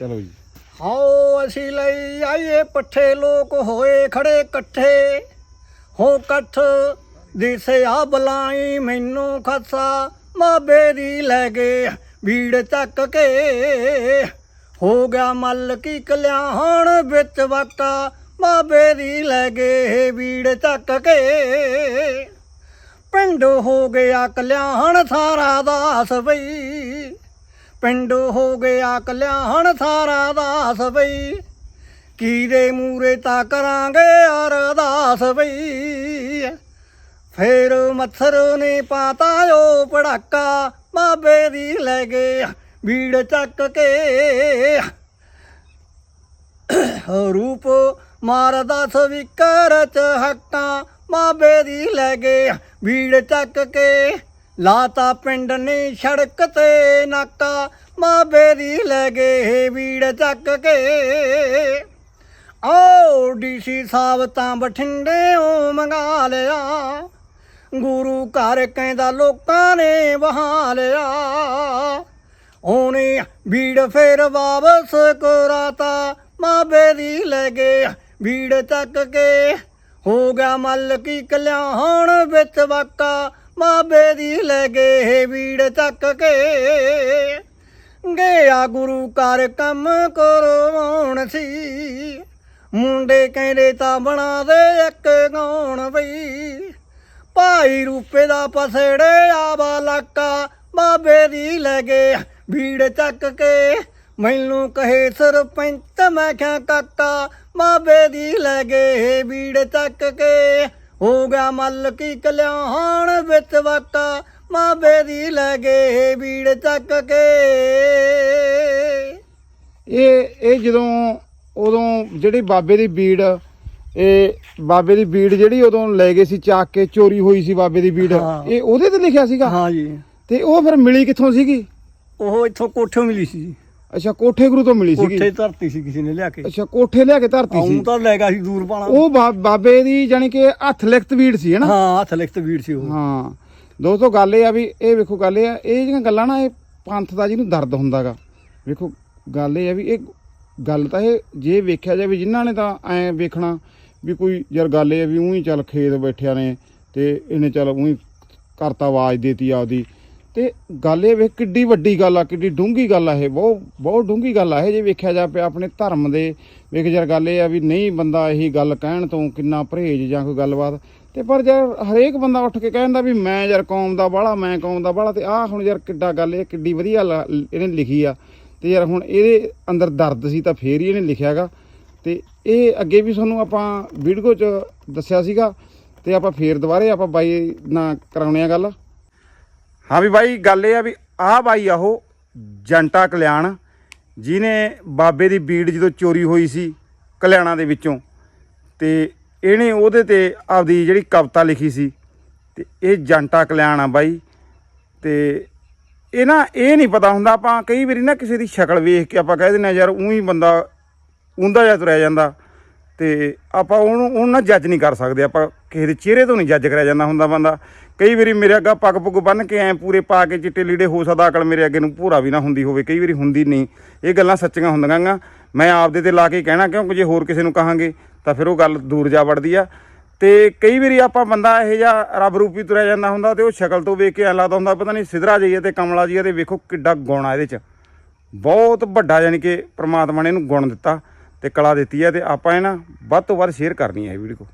ਚਲੋ ਜੀ। ਹਾਓ ਅਸੀਂ ਲਈ ਆਈਏ ਪੱਠੇ, ਲੋਕ ਹੋਏ ਖੜੇ ਇਕੱਠੇ। ਹੋ ਕੱਠ ਦਿਸੇ ਬਲਾਈ, ਮੈਨੂੰ ਖਸਾ ਮਾਬੇ ਦੀ ਲੈ ਗਏ। ਭੀੜ ਚੱਕ ਕੇ ਹੋ ਗਿਆ ਮੱਲ ਕੀ ਕਲਿਆਣ, ਵਿੱਚ ਵਾਕਾ ਮਾਬੇ ਦੀ ਲੈ ਗਏ। ਭੀੜ ਚੱਕ ਕੇ ਪਿੰਡ ਹੋ ਗਿਆ ਕਲਿਆਣ, ਸਾਰਾ ਦਾਸ ਬਈ। ਪਿੰਡ ਹੋ ਗਿਆ ਕਲਿਆਣ, ਸਾਰਾ ਦਾਸ ਬਈ। ਕੀਦੇ ਮੂਰੇ ਤਾਂ ਕਰਾਂਗੇ ਅਰਦਾਸ ਬਈ। ਫੇਰ ਮੱਥਰ ਨੇ ਪਾਤਾ ਓ ਪੜਾਕਾ, ਬਾਬੇ ਦੀ ਲੈ ਗਏ ਭੀੜ ਚੱਕ ਕੇ। ਰੂਪ ਮਾਰਦਾ ਸਵਿਕਾਰ ਚ ਹੱਕਾਂ, ਬਾਬੇ ਦੀ ਲੈ ਗਏ ਭੀੜ ਚੱਕ ਕੇ। ਲਾਤਾ ਪਿੰਡ ਨੇ ਸੜਕ ਤੇ ਨਾਕਾ ਮਾਬੇ ਦੀ ਲੈ ਗਏ ਭੀੜ ਚੱਕ ਕੇ। ਓ ਡੀਸੀ ਸਾਹਿਬ ਤਾਂ ਬਠਿੰਡੇ ਓ ਮੰਗਾ ਲਿਆ। ਗੁਰੂ ਘਰ ਕਹਿੰਦਾ ਲੋਕਾਂ ਨੇ ਵਹਾ ਲਿਆ ਉਹਨੇ ਭੀੜ ਫੇਰ ਵਾਪਸ ਕਰਾਤਾ ਮਾਬੇ ਦੀ ਲੈ ਗਏ ਭੀੜ ਚੱਕ ਕੇ। ਹੋ ਗਿਆ ਮੱਲ ਕੀ ਕਲਿਆਣ ਵਿੱਚ ਵਾਕਾ ਬਾਬੇ ਦੀ ਲੈ ਗਏ ਭੀੜ ਚੱਕ ਕੇ ਗਿਆ ਗੁਰੂ ਘਰ ਕੰਮ ਕਰਵਾਉਣ ਸੀ। ਮੁੰਡੇ ਕਹਿੰਦੇ ਤਾਂ ਬਣਾ ਦੇ ਇੱਕ ਗਾਉਣ ਬਈ ਭਾਈ ਰੂਪੇ ਦਾ ਪਸੜੇ ਆਵਾ ਲਾਕਾ, ਬਾਬੇ ਦੀ ਲੈ ਗਏ ਭੀੜ ਚੱਕ ਕੇ। ਮੈਨੂੰ ਕਹੇ ਸਰਪੰਚ, ਮੈਂ ਕਿਹਾ ਕਾਕਾ, ਬਾਬੇ ਦੀ ਲੈ ਗਏ ਭੀੜ ਚੱਕ ਕੇ। ਹੋ ਗਿਆ ਮੱਲ ਕੀ ਕਲਿਆਣ ਵਿੱਚ ਵਾਕਾ ਬਾਬੇ ਦੀ ਲੈ ਗਏ ਭੀੜ ਚੱਕ ਕੇ। ਇਹ ਇਹ ਜਦੋਂ ਉਦੋਂ ਜਿਹੜੀ ਬਾਬੇ ਦੀ ਬੀੜ ਇਹ ਬਾਬੇ ਦੀ ਬੀੜ ਜਿਹੜੀ ਉਦੋਂ ਲੈ ਗਏ ਸੀ ਚੱਕ ਕੇ ਚੋਰੀ ਹੋਈ ਸੀ ਬਾਬੇ ਦੀ ਬੀੜ। ਇਹ ਉਹਦੇ ਤੇ ਲਿਖਿਆ ਸੀਗਾ? ਹਾਂ ਜੀ। ਤੇ ਉਹ ਫਿਰ ਮਿਲੀ ਕਿੱਥੋਂ ਸੀਗੀ? ਉਹ ਇੱਥੋਂ ਕੋਠੋਂ ਮਿਲੀ ਸੀ ਅੱਛਾ ਕੋਠੇ ਗੁਰੂ ਤੋਂ ਮਿਲੀ ਸੀਗੀ। ਕੋਠੇ ਧਰਤੀ ਸੀ ਕਿਸੇ ਨੇ ਲਿਆ ਕੇ। ਅੱਛਾ ਕੋਠੇ ਲਿਆ ਕੇ ਧਰਤੀ ਆਉਂ ਸੀ ਤਾਂ ਲੈ ਗਿਆ ਸੀ ਦੂਰ ਪਾਣਾ ਉਹ ਬਾਬੇ ਦੀ ਜਾਨੀ ਕਿ ਹੱਥ ਲਿਖਤ ਬੀੜ ਸੀ ਹੈਨਾ ਹਾਂ ਹੱਥ ਲਿਖਤ ਵੀੜ ਸੀ ਉਹ। ਹਾਂ। ਦੋਸਤੋ ਗੱਲ ਇਹ ਆ ਵੀ ਇਹ ਵੇਖੋ ਗੱਲ ਇਹ ਆ ਇਹ ਜਿਹੜੀਆਂ ਗੱਲਾਂ ਨਾ ਇਹ ਪੰਥ ਦਾ ਜਿਹਨੂੰ ਦਰਦ ਹੁੰਦਾਗਾ। ਵੇਖੋ ਗੱਲ ਇਹ ਆ ਵੀ ਇਹ ਗੱਲ ਤਾਂ ਇਹ ਜੇ ਵੇਖਿਆ ਜਾਵੇ ਜਿਨ੍ਹਾਂ ਨੇ ਤਾਂ ਐ ਵੇਖਣਾ ਵੀ ਕੋਈ ਯਾਰ ਗੱਲ ਇਹ ਆ ਵੀ ਉਹੀ ਚੱਲ ਖੇਤ ਬੈਠਿਆ ਨੇ ਤੇ ਇਹਨੇ ਚੱਲ ਉਹੀ ਕਰਤਾ ਆਵਾਜ਼ ਦੇਤੀ ਆਪਦੀ। ਤੇ ਗੱਲ ਇਹ ਵੇਖ ਕਿੱਡੀ ਵੱਡੀ ਗੱਲ ਆ, ਕਿੱਡੀ ਡੂੰਘੀ ਗੱਲ ਆ ਇਹ, ਬਹੁਤ ਬਹੁਤ ਡੂੰਘੀ ਗੱਲ ਆ ਇਹ ਜੇ ਵੇਖਿਆ ਜਾ ਪਿਆ ਆਪਣੇ ਧਰਮ ਦੇ, ਵੇਖ ਯਾਰ ਗੱਲ ਇਹ ਆ ਵੀ ਨਹੀਂ ਬੰਦਾ ਇਹੀ ਗੱਲ ਕਹਿਣ ਤੋਂ ਕਿੰਨਾ ਪਰਹੇਜ ਜਾਂ ਕੋਈ ਗੱਲਬਾਤ। ਤੇ ਪਰ ਯਾਰ ਹਰੇਕ ਬੰਦਾ ਉੱਠ ਕੇ ਕਹਿੰਦਾ ਵੀ ਮੈਂ ਯਾਰ ਕੌਮ ਦਾ ਬਾਹਲਾ ਮੈਂ ਕੌਮ ਦਾ ਬਾਹਲਾ ਤੇ ਆਹ ਹੁਣ ਯਾਰ ਕਿੱਡਾ ਗੱਲ ਇਹ, ਕਿੱਡੀ ਵਧੀਆ ਲ- ਇਹਨੇ ਲਿਖੀ ਆ। ਤੇ ਯਾਰ ਹੁਣ ਇਹਦੇ ਅੰਦਰ ਦਰਦ ਸੀ ਤਾਂ ਫੇਰ ਹੀ ਇਹਨੇ ਲਿਖਿਆਗਾ ਤੇ ਇਹ ਅੱਗੇ ਵੀ ਤੁਹਾਨੂੰ ਆਪਾਂ ਵੀਡੀਓ 'ਚ ਦੱਸਿਆ ਸੀਗਾ, ਤੇ ਆਪਾਂ ਫੇਰ ਦੁਬਾਰੇ ਆਪਾਂ ਬਾਈ ਨਾ ਕਰਾਉਣੇ ਆ ਗੱਲ। ਹਾਂ ਵੀ ਬਾਈ, ਗੱਲ ਇਹ ਆ ਵੀ ਆਹ ਬਾਈ ਆ ਉਹ ਜੰਟਾ ਕਲਿਆਣ, ਜਿਹਨੇ ਬਾਬੇ ਦੀ ਬੀੜ ਜਦੋਂ ਚੋਰੀ ਹੋਈ ਸੀ ਕਲਿਆਣਾ ਦੇ ਵਿੱਚੋਂ, ਤੇ ਇਹਨੇ ਉਹਦੇ ਤੇ ਆਪਦੀ ਜਿਹੜੀ ਕਵਿਤਾ ਲਿਖੀ ਸੀ, ਤੇ ਇਹ ਜੰਟਾ ਕਲਿਆਣ ਆ ਬਾਈ, ਤੇ ਇਹ ਨਾ ਇਹ ਨਹੀਂ ਪਤਾ ਹੁੰਦਾ, ਆਪਾਂ ਕਈ ਵਾਰੀ ਨਾ ਕਿਸੇ ਦੀ ਸ਼ਕਲ ਵੇਖ ਕੇ ਆਪਾਂ ਕਹਿ ਦਿੰਦੇ ਆ ਯਾਰ ਉਹੀ ਬੰਦਾ ਉਂਦਾ ਜਿਹਾ ਤੁਰਿਆ ਜਾਂਦਾ। ਤੇ ਆਪਾਂ ਉਹਨੂੰ ਉਹਨੂੰ ਨਾ ਜੱਜ ਨਹੀਂ ਕਰ ਸਕਦੇ, ਆਪਾਂ ਕਿਸੇ ਦੇ ਚਿਹਰੇ ਤੋਂ ਨਹੀਂ ਜੱਜ ਕਰਿਆ ਜਾਂਦਾ ਹੁੰਦਾ ਬੰਦਾ। ਕਈ ਵਾਰੀ ਮੇਰੇ ਅੱਗਾ ਪੱਗ ਪੁੱਗ ਬੰਨ ਕੇ ਐ ਪੂਰੇ ਪਾ ਕੇ ਚਿੱਟੇ ਲੀੜੇ ਹੋ ਸਕਦਾ, ਅਕਲ ਮੇਰੇ ਅੱਗੇ ਨੂੰ ਭੂਰਾ ਵੀ ਨਾ ਹੁੰਦੀ ਹੋਵੇ, ਕਈ ਵਾਰੀ ਹੁੰਦੀ ਨਹੀਂ। ਇਹ ਗੱਲਾਂ ਸੱਚੀਆਂ ਹੁੰਦੀਆਂ ਗਾ। ਮੈਂ ਆਪਦੇ ਤੇ ਲਾ ਕੇ ਕਹਿਣਾ, ਕਿਉਂਕਿ ਜੇ ਹੋਰ ਕਿਸੇ ਨੂੰ ਕਹਾਂਗੇ, ਤਾਂ ਫਿਰ ਉਹ ਗੱਲ ਦੂਰ ਜਾ ਵੜਦੀ ਆ। ਤੇ ਕਈ ਵਾਰੀ ਆਪਾਂ ਬੰਦਾ ਇਹ ਜਿਹਾ ਰੱਬ ਰੂਪੀ ਤੁਰਿਆ ਜਾਂਦਾ ਹੁੰਦਾ ਤੇ ਉਹ ਸ਼ਕਲ ਤੋਂ ਵੇਖ ਕੇ ਐਂ ਲੱਗਦਾ ਹੁੰਦਾ, ਪਤਾ ਨਹੀਂ ਸਿਧਰਾ ਜਾਈਏ ਤੇ ਕਮਲਾ ਜੀ ਤੇ ਵੇਖੋ ਕਿੱਡਾ ਗੁਣ ਆ ਇਹਦੇ 'ਚ। ਬਹੁਤ ਵੱਡਾ ਯਾਨੀ ਕਿ ਪ੍ਰਮਾਤਮਾ ਨੇ ਇਹਨੂੰ ਗੁਣ ਦਿੱਤਾ। ਤੇ ਕਲਾ ਦਿੱਤੀ ਹੈ ਤੇ ਆਪਾਂ ਇਹ ਨਾ ਵੱਧ ਤੋਂ ਵੱਧ ਸ਼ੇਅਰ ਕਰਨੀ ਹੈ ਇਹ ਵੀਡੀਓ